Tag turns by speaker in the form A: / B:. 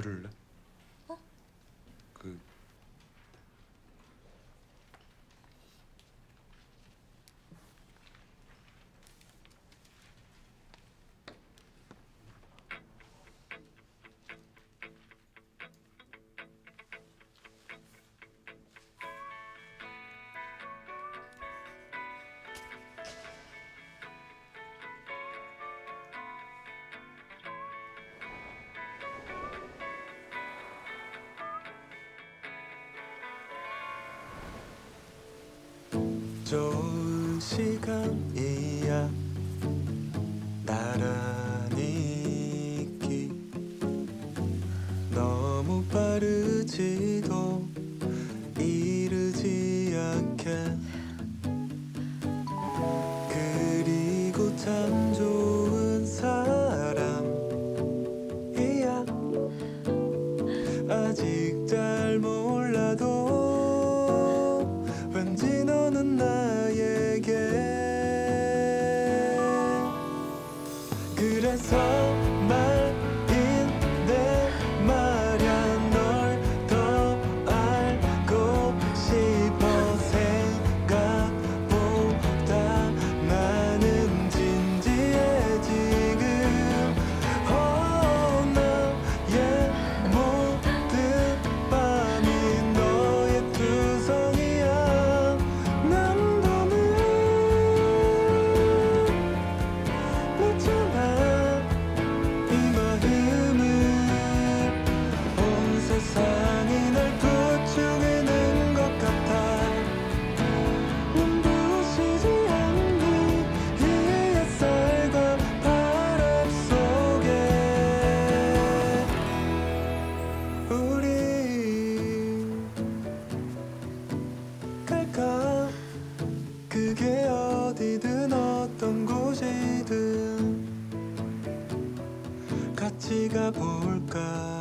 A: 들을래?
B: 좋은 시간이야. 나란히 있기 너무 빠르지도 이르지 않게. 그리고 참 좋은 사람이야. 아직 잘 몰라도 그 그게 어디든 어떤 곳이든 같이 가볼까